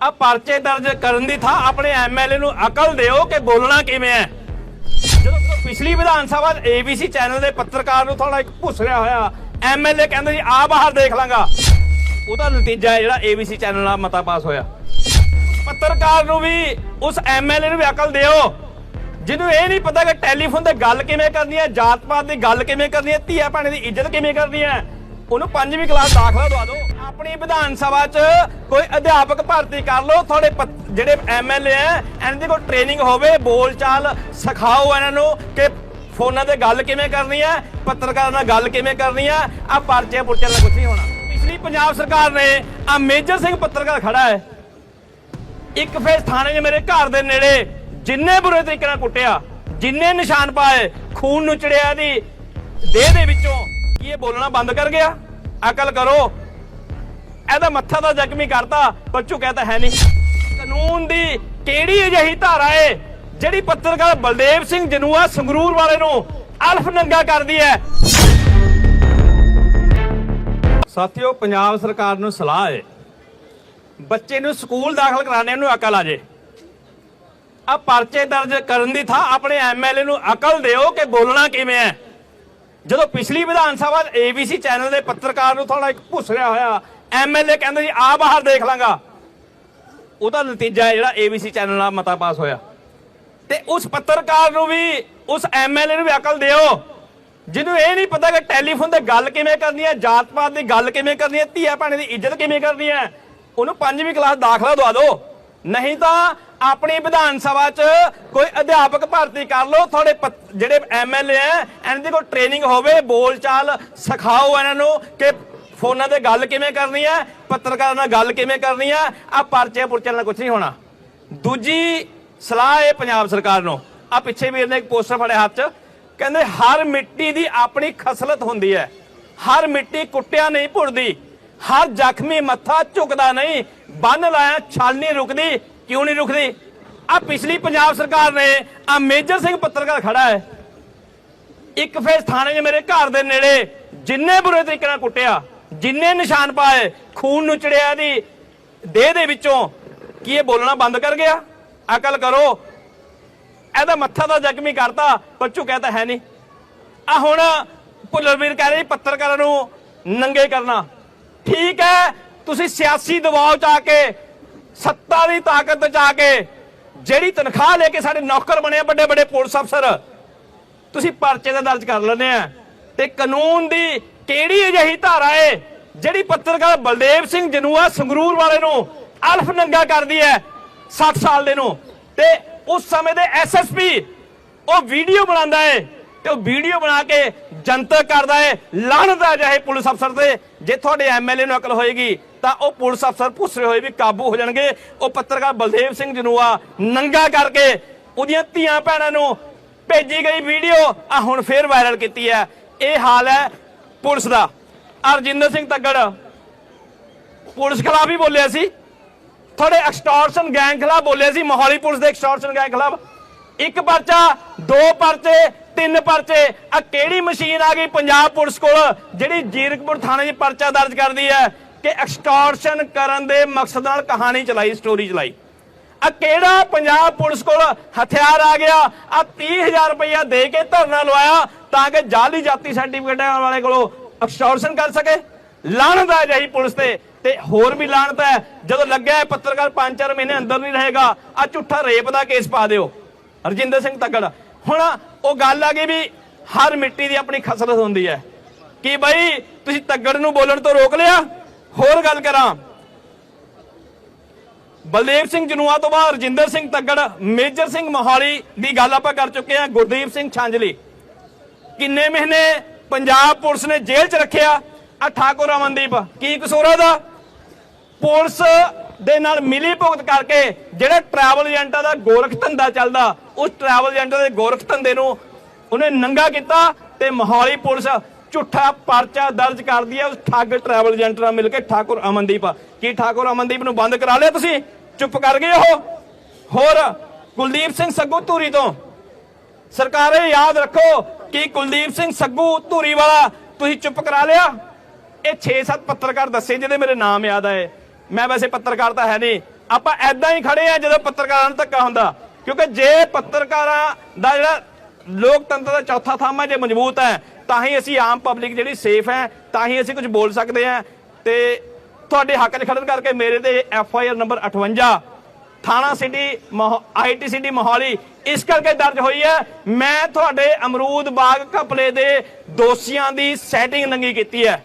ਆ ਪਰਚੇ ਦਰਜ ਕਰਨ ਦੀ ਥਾਂ ਆਪਣੇ ਐਮਐਲਏ ਨੂੰ ਅਕਲ ਦਿਓ ਕਿ ਬੋਲਣਾ ਕਿਵੇਂ ਹੈ। ਜਦੋਂ ਪਿਛਲੀ ਵਿਧਾਨ ਸਭਾ ਏਬੀਸੀ ਚੈਨਲ ਦੇ ਪੱਤਰਕਾਰ ਨੂੰ ਥੋੜਾ ਇੱਕ ਭੁਸਰਿਆ ਹੋਇਆ ਐਮਐਲਏ ਕਹਿੰਦਾ ਜੀ ਆ ਬਾਹਰ ਦੇਖ ਲਾਂਗਾ। ਉਹਦਾ ਨਤੀਜਾ ਹੈ ਜਿਹੜਾ ਏਬੀਸੀ ਚੈਨਲ ਨਾਲ ਮਤਾ ਪਾਸ ਹੋਇਆ। ਪੱਤਰਕਾਰ ਨੂੰ ਵੀ, ਉਸ ਐਮਐਲਏ ਨੂੰ ਵੀ ਅਕਲ ਦਿਓ। ਜਿਹਨੂੰ ਇਹ ਨਹੀਂ ਪਤਾ ਕਿ ਟੈਲੀਫੋਨ ਤੇ ਗੱਲ ਕਿਵੇਂ ਕਰਨੀ ਹੈ ਜਾਤ ਪਾਤ ਦੀ ਗੱਲ ਕਿਵੇਂ ਕਰਨੀ ਹੈ ਧੀਆ ਭੈਣੇ ਦੀ ਇੱਜ਼ਤ ਕਿਵੇਂ ਕਰਨੀ ਹੈ। ਉਹਨੂੰ ਪੰਜਵੀਂ ਕਲਾਸ ਦਾਖਲਾ ਦਵਾ ਦਿਓ। ਆਪਣੀ ਵਿਧਾਨ ਸਭਾ 'ਚ ਕੋਈ ਅਧਿਆਪਕ ਭਰਤੀ ਕਰ ਲਓ, ਤੁਹਾਡੇ ਪੱਤ- ਜਿਹੜੇ ਐਮਐਲਏ ਐ ਇਹਨਾਂ ਦੀ ਕੋਈ ਟ੍ਰੇਨਿੰਗ ਹੋਵੇ, ਬੋਲ ਚਾਲ ਸਿਖਾਓ ਇਹਨਾਂ ਨੂੰ ਕਿ ਫੋਨਾਂ ਤੇ ਗੱਲ ਕਿਵੇਂ ਕਰਨੀ ਹੈ, ਪੱਤਰਕਾਰਾਂ ਨਾਲ ਗੱਲ ਕਿਵੇਂ ਕਰਨੀ ਹੈ ਆ ਪਰਚੇ ਪੁਰਚੇ ਨਾਲ ਕੁਝ ਨਹੀਂ ਹੋਣਾ। ਪਿਛਲੀ ਪੰਜਾਬ ਸਰਕਾਰ ਨੇ ਆ ਮੇਜਰ ਸਿੰਘ ਪੱਤਰਕਾਰ ਖੜਾ ਹੈ। ਇੱਕ ਫੇਸ ਥਾਣੇ 'ਚ ਮੇਰੇ ਘਰ ਦੇ ਨੇੜੇ ਜਿੰਨੇ ਬੁਰੇ ਤਰੀਕੇ ਨਾਲ ਕੁੱਟਿਆ, ਜਿੰਨੇ ਨਿਸ਼ਾਨ ਪਾਏ, ਖੂਨ ਨੁਚੜਿਆ ਦੀ ਦੇਹ ਦੇ ਵਿੱਚੋਂ, ਕੀ ਇਹ ਬੋਲਣਾ ਬੰਦ ਕਰ ਗਿਆ? ਅਕਲ ਕਰੋ। ਇਹਦਾ ਮੱਥਾ ਤਾਂ ਜ਼ਖਮੀ ਕਰਤਾ, ਪਰ ਝੁਕਿਆ ਹੈ ਨਹੀਂ। ਕਾਨੂੰਨ ਦੀ ਕਿਹੜੀ ਅਜਿਹੀ ਧਾਰਾ ਏ, ਜਿਹੜੀ ਪੱਤਰਕਾਰ ਬਲਦੇਵ ਸਿੰਘ ਜਨੂਆ ਸੰਗਰੂਰ ਵਾਲੇ ਨੂੰ ਅਲਫ ਨੰਗਾ ਕਰਦੀ ਹੈ? ਸਾਥੀਓ, ਪੰਜਾਬ ਸਰਕਾਰ ਨੂੰ ਸਲਾਹ ਏ, ਬੱਚੇ ਨੂੰ ਸਕੂਲ ਦਾਖਲ ਕਰਾਣੇ ਨੂੰ ਅਕਲ ਆ ਜੇ। ਆ ਪਰਚੇ ਦਰਜ ਕਰਨ ਦੀ ਥਾਂ ਆਪਣੇ ਐਮਐਲਏ ਨੂੰ ਅਕਲ ਦਿਓ ਕਿ ਬੋਲਣਾ ਕਿਵੇਂ ਹੈ। ਜਦੋਂ ਪਿਛਲੀ ਵਿਧਾਨ ਸਭਾ ਏਬੀਸੀ ਚੈਨਲ ਦੇ ਪੱਤਰਕਾਰ ਨੂੰ ਥੋੜਾ ਇੱਕ ਭੁਸਰਿਆ ਹੋਇਆ ਐਮਐਲਏ ਕਹਿੰਦੇ ਜੀ ਆ ਬਾਹਰ ਦੇਖ ਲਾਂਗਾ। ਉਹਦਾ ਨਤੀਜਾ ਹੈ ਜਿਹੜਾ ਏਬੀਸੀ ਚੈਨਲ ਨਾਲ ਮਤਾ ਪਾਸ ਹੋਇਆ। ਤੇ ਉਸ ਪੱਤਰਕਾਰ ਨੂੰ ਵੀ, ਉਸ ਐਮਐਲਏ ਨੂੰ ਵੀ ਅਕਲ ਦਿਓ। ਜਿਹਨੂੰ ਇਹ ਨਹੀਂ ਪਤਾ ਕਿ ਟੈਲੀਫੋਨ ਤੇ ਗੱਲ ਕਿਵੇਂ ਕਰਨੀ ਹੈ ਜਾਤ ਪਾਤ ਦੀ ਗੱਲ ਕਿਵੇਂ ਕਰਨੀ ਹੈ ਧੀਆ ਭੈਣੇ ਦੀ ਇੱਜ਼ਤ ਕਿਵੇਂ ਕਰਨੀ ਹੈ, ਉਹਨੂੰ ਪੰਜਵੀਂ ਕਲਾਸ ਦਾਖਲਾ ਦਵਾ ਦਿਓ। ਨਹੀਂ ਤਾਂ ਆਪਣੀ ਵਿਧਾਨ ਸਭਾ 'ਚ ਕੋਈ ਅਧਿਆਪਕ ਭਰਤੀ ਕਰ ਲਓ, ਤੁਹਾਡੇ ਪੱਤ- ਜਿਹੜੇ ਐਮਐਲਏ ਐ ਇਹਨਾਂ ਦੀ ਕੋਈ ਟ੍ਰੇਨਿੰਗ ਹੋਵੇ, ਬੋਲ ਚਾਲ ਸਿਖਾਓ ਇਹਨਾਂ ਨੂੰ ਕਿ ਫੋਨਾਂ ਤੇ ਗੱਲ ਕਿਵੇਂ ਕਰਨੀ ਹੈ, ਪੱਤਰਕਾਰਾਂ ਨਾਲ ਗੱਲ ਕਿਵੇਂ ਕਰਨੀ ਹੈ ਆ ਪਰਚੇ ਪੁਰਚੇ ਨਾਲ ਕੁਝ ਨਹੀਂ ਹੋਣਾ। ਦੂਜੀ ਸਲਾਹ ਹੈ ਪੰਜਾਬ ਸਰਕਾਰ ਨੂੰ ਆ ਪਿੱਛੇ ਵੀਰ ਨੇ ਇੱਕ ਪੋਸਟਰ ਫੜਿਆ ਹੱਥ 'ਚ, ਕਹਿੰਦੇ ਹਰ ਮਿੱਟੀ ਦੀ ਆਪਣੀ ਖਸਲਤ ਹੁੰਦੀ ਹੈ। ਹਰ ਮਿੱਟੀ ਕੁੱਟਿਆ ਨਹੀਂ ਭੁਰਦੀ ਹਰ ਜ਼ਖਮੀ ਮੱਥਾ ਝੁਕਦਾ ਨਹੀਂ ਬੰਨ ਲਾਇਆ, ਛਲ ਨਹੀਂ ਰੁਕਦੀ, ਕਿਉਂ ਨਹੀਂ ਰੁਕਦੀ? ਆ ਪਿਛਲੀ ਪੰਜਾਬ ਸਰਕਾਰ ਨੇ ਆ ਮੇਜਰ ਸਿੰਘ ਪੱਤਰਕਾਰ ਖੜਾ ਹੈ। ਇੱਕ ਫੇਸ ਥਾਣੇ 'ਚ ਮੇਰੇ ਘਰ ਦੇ ਨੇੜੇ, ਜਿੰਨੇ ਬੁਰੇ ਤਰੀਕੇ ਨਾਲ ਕੁੱਟਿਆ, ਜਿੰਨੇ ਨਿਸ਼ਾਨ ਪਾਏ, ਖੂਨ ਨੁਚੜਿਆ ਦੀ ਦੇਹ ਦੇ ਵਿੱਚੋਂ, ਕੀ ਇਹ ਬੋਲਣਾ ਬੰਦ ਕਰ ਗਿਆ? ਅਕਲ ਕਰੋ। ਇਹਦਾ ਮੱਥਾ ਤਾਂ ਜ਼ਖਮੀ ਕਰਤਾ ਪਰ ਝੁਕਿਆ ਤਾਂ ਹੈ ਨਹੀਂ। ਆ ਹੁਣ ਭੁੱਲਰਵੀਰ ਕਹਿ ਰਹੀ ਪੱਤਰਕਾਰਾਂ ਨੂੰ ਨੰਗੇ ਕਰਨਾ। ਠੀਕ ਹੈ ਤੁਸੀਂ ਸਿਆਸੀ ਦਬਾਅ ਚ ਆ ਕੇ, ਸੱਤਾ ਦੀ ਤਾਕਤ ਚ ਆ ਕੇ, ਜਿਹੜੀ ਤਨਖਾਹ ਲੈ ਕੇ ਸਾਡੇ ਨੌਕਰ ਬਣੇ ਵੱਡੇ ਵੱਡੇ ਪੁਲਿਸ ਅਫਸਰ, ਤੁਸੀਂ ਪਰਚੇ ਦਾ ਦਰਜ ਕਰ ਲੈਂਦੇ ਆ। ਤੇ ਕਾਨੂੰਨ ਦੀ ਕਿਹੜੀ ਅਜਿਹੀ ਧਾਰਾ ਏ, ਜਿਹੜੀ ਪੱਤਰਕਾਰ ਬਲਦੇਵ ਸਿੰਘ ਜਨੂਆ ਸੰਗਰੂਰ ਵਾਲੇ ਨੂੰ ਅਲਫ ਨੰਗਾ ਕਰਦੀ ਹੈ 60 ਸਾਲ ਦੇ ਨੂੰ। ਤੇ ਉਸ ਸਮੇਂ ਦੇ ਐਸਐਸਪੀ ਉਹ ਵੀਡੀਓ ਬਣਾਉਂਦਾ ਏ ਤੇ ਉਹ ਵੀਡੀਓ ਬਣਾ ਕੇ ਜਨਤਕ ਕਰਦਾ ਏ, ਲਾਹਨਤ ਆ ਜਾਏ ਪੁਲਿਸ ਅਫਸਰ ਤੇ। ਜੇ ਤੁਹਾਡੇ ਐਮਐਲਏ ਨੂੰ ਅਕਲ ਹੋਏਗੀ, ਤਾਂ ਉਹ ਪੁਲਿਸ ਅਫਸਰ ਭੁੱਸਰੇ ਹੋਏ ਵੀ ਕਾਬੂ ਹੋ ਜਾਣਗੇ। ਉਹ ਪੱਤਰਕਾਰ ਬਲਦੇਵ ਸਿੰਘ ਜਨੂਆ ਨੰਗਾ ਕਰਕੇ ਉਹਦੀਆਂ ਧੀਆਂ ਭੈਣਾਂ ਨੂੰ ਭੇਜੀ ਗਈ ਵੀਡੀਓ, ਆ ਹੁਣ ਫੇਰ ਵਾਇਰਲ ਕੀਤੀ ਹੈ। ਇਹ ਹਾਲ ਹੈ ਪੁਲਿਸ ਦਾ। ਅਰਜਿੰਦਰ ਸਿੰਘ ਤੱਗੜ, ਪੁਲਿਸ ਖਿਲਾਫ ਹੀ ਬੋਲਿਆ ਸੀ। ਥੋੜੇ ਐਕਸਟੋਰਸ਼ਨ ਗੈਂਗ ਖਿਲਾਫ ਬੋਲਿਆ ਸੀ, ਮੋਹਾਲੀ ਪੁਲਿਸ ਦੇ ਐਕਸਟੋਰਸ਼ਨ ਗੈਂਗ ਖਿਲਾਫ। ਇੱਕ ਪਰਚਾ, ਦੋ ਪਰਚੇ ਤਿੰਨ ਪਰਚੇ। ਆ ਕਿਹੜੀ ਮਸ਼ੀਨ ਆ ਗਈ ਪੰਜਾਬ ਪੁਲਿਸ ਕੋਲ? ਜਿਹੜੀ ਜੀਰਕਪੁਰ ਥਾਣੇ 'ਚ ਪਰਚਾ ਦਰਜ ਕਰਦੀ ਹੈ ਕਿ ਐਕਸਟੋਰਸ਼ਨ ਕਰਨ ਦੇ ਮਕਸਦ ਨਾਲ ਕਹਾਣੀ ਚਲਾਈ ਸਟੋਰੀ ਚਲਾਈ। ਆ ਕਿਹੜਾ ਪੰਜਾਬ ਪੁਲਿਸ ਕੋਲ ਹਥਿਆਰ ਆ ਗਿਆ? ਆ 30000 ਰੁਪਇਆ ਦੇ ਕੇ ਧਰਨਾ ਲਵਾਇਆ ਤਾਂ ਕਿ ਜਾਲੀ ਜਾਤੀ ਸਰਟੀਫਿਕੇਟ ਵਾਲੇ ਕੋਲੋਂ ਐਕਸਟੋਰਸ਼ਨ ਕਰ ਸਕੇ। ਲਾਹਨਤ ਹੈ ਜਹੀ ਪੁਲਿਸ ਤੇ ਤੇ ਹੋਰ ਵੀ ਲਾਹਨਤ ਹੈ। ਜਦੋਂ ਲੱਗਿਆ ਪੱਤਰਕਾਰ 5-4 ਮਹੀਨੇ ਅੰਦਰ ਨਹੀਂ ਰਹੇਗਾ, ਆ ਝੂਠਾ ਰੇਪ ਦਾ ਕੇਸ ਪਾ ਦਿਓ। ਰਜਿੰਦਰ ਸਿੰਘ ਤੱਗੜ ਹੁਣ ਉਹ ਗੱਲ ਆ ਗਈ ਵੀ ਹਰ ਮਿੱਟੀ ਦੀ ਆਪਣੀ ਖਸਰਤ ਹੁੰਦੀ ਹੈ। ਕਿ ਬਈ, ਤੁਸੀਂ ਤੱਗੜ ਨੂੰ ਬੋਲਣ ਤੋਂ ਰੋਕ ਲਿਆ? ਹੋਰ ਗੱਲ ਕਰਾਂ। ਬਲਦੇਵ ਸਿੰਘ ਜਨੂਆ ਤੋਂ ਬਾਅਦ ਰਜਿੰਦਰ ਸਿੰਘ ਤੱਗੜ, ਮੇਜਰ ਸਿੰਘ ਮੋਹਾਲੀ ਦੀ ਗੱਲ ਆਪਾਂ ਕਰ ਚੁੱਕੇ ਹਾਂ। ਗੁਰਦੀਪ ਸਿੰਘ ਛਾਂਜਲੀ। ਕਿੰਨੇ ਮਹੀਨੇ ਪੰਜਾਬ ਪੁਲਿਸ ਨੇ ਜੇਲ੍ਹ 'ਚ ਰੱਖਿਆ? ਆ ਠਾਕੁਰ ਅਮਨਦੀਪ, ਕੀ ਕਸੂਰ ਆ ਉਹਦਾ? ਪੁਲਿਸ ਦੇ ਨਾਲ ਮਿਲੀ ਭੁਗਤ ਕਰਕੇ ਜਿਹੜਾ ਟਰੈਵਲ ਏਜੰਟਾਂ ਦਾ ਗੋਰਖ ਧੰਦਾ ਚੱਲਦਾ, ਉਸ ਟਰੈਵਲ ਏਜੰਟਾਂ ਦੇ ਗੋਰਖ ਧੰਦੇ ਨੂੰ ਉਹਨੇ ਨੰਗਾ ਕੀਤਾ ਤੇ ਮੋਹਾਲੀ ਪੁਲਿਸ ਝੂਠਾ ਪਰਚਾ ਦਰਜ ਕਰਦੀ ਹੈ ਉਸ ਠੱਗ ਟਰੈਵਲ ਏਜੰਟ ਨਾਲ ਮਿਲ ਕੇ ਠਾਕੁਰ ਅਮਨਦੀਪ। ਕੀ ਠਾਕੁਰ ਅਮਨਦੀਪ ਨੂੰ ਬੰਦ ਕਰਾ ਲਿਆ ਤੁਸੀਂ? ਚੁੱਪ ਕਰ ਗਏ ਉਹ? ਹੋਰ, ਕੁਲਦੀਪ ਸਿੰਘ ਸੱਗੂ ਧੂਰੀ ਤੋਂ। ਸਰਕਾਰੇ ਯਾਦ ਰੱਖੋ ਕਿ ਕੁਲਦੀਪ ਸਿੰਘ ਸੱਗੂ ਧੂਰੀ ਵਾਲਾ ਤੁਸੀਂ ਚੁੱਪ ਕਰਾ ਲਿਆ। ਇਹ 6-7 ਪੱਤਰਕਾਰ ਦੱਸੇ ਜਿਹਦੇ ਮੇਰੇ ਨਾਮ ਯਾਦ ਆਏ। ਮੈਂ ਵੈਸੇ ਪੱਤਰਕਾਰ ਤਾਂ ਹੈ ਨਹੀਂ। ਆਪਾਂ ਐਦਾਂ ਹੀ ਖੜੇ ਆ ਜਦੋਂ ਪੱਤਰਕਾਰਾਂ ਨੂੰ ਧੱਕਾ ਹੁੰਦਾ। ਕਿਉਂਕਿ ਜੇ ਪੱਤਰਕਾਰਾਂ ਦਾ ਜਿਹੜਾ ਲੋਕਤੰਤਰ ਦਾ ਚੌਥਾ ਥੰਮ ਹੈ, ਜੇ ਮਜ਼ਬੂਤ ਹੈ, ਤਾਂ ਹੀ ਅਸੀਂ ਆਮ ਪਬਲਿਕ ਜਿਹੜੀ ਸੇਫ ਹੈ, ਤਾਂ ਹੀ ਅਸੀਂ ਕੁਝ ਬੋਲ ਸਕਦੇ ਹਾਂ। ਤੇ ਤੁਹਾਡੇ ਹੱਕ 'ਚ ਖੜਨ ਕਰਕੇ ਮੇਰੇ ਤੇ ਐਫ ਆਈ ਆਰ ਨੰਬਰ 58 ਥਾਣਾ ਸਿਟੀ ਆਈਟੀ ਸਿਟੀ ਮੋਹਾਲੀ, ਇਸ ਕਰਕੇ ਦਰਜ ਹੋਈ ਹੈ। ਮੈਂ ਤੁਹਾਡੇ ਅਮਰੂਦ ਬਾਗ ਘਪਲੇ ਦੇ ਦੋਸ਼ੀਆਂ ਦੀ ਸੈਟਿੰਗ ਨੰਗੀ ਕੀਤੀ ਹੈ।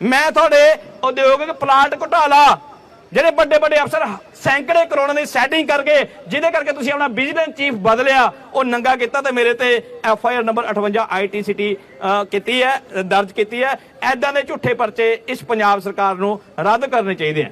ਮੈਂ ਤੁਹਾਡੇ ਉਦਯੋਗਿਕ ਪਲਾਟ ਘੁਟਾਲਾ ਜਿਹੜੇ ਵੱਡੇ ਵੱਡੇ ਅਫਸਰ ਸੈਂਕੜੇ ਕਰੋੜਾਂ ਦੀ ਸੈਟਿੰਗ ਕਰਕੇ, ਜਿਹਦੇ ਕਰਕੇ ਤੁਸੀਂ ਆਪਣਾ ਵਿਜੀਲੈਂਸ ਚੀਫ ਬਦਲਿਆ, ਉਹ ਨੰਗਾ ਕੀਤਾ ਤੇ ਮੇਰੇ ਤੇ F I R number 58 IT city ਕੀਤੀ ਹੈ, ਦਰਜ ਕੀਤੀ ਹੈ। ਐਦਾਂ ਦੇ ਝੂਠੇ ਪਰਚੇ ਇਸ ਪੰਜਾਬ ਸਰਕਾਰ ਨੂੰ ਰੱਦ ਕਰਨੇ ਚਾਹੀਦੇ ਆ।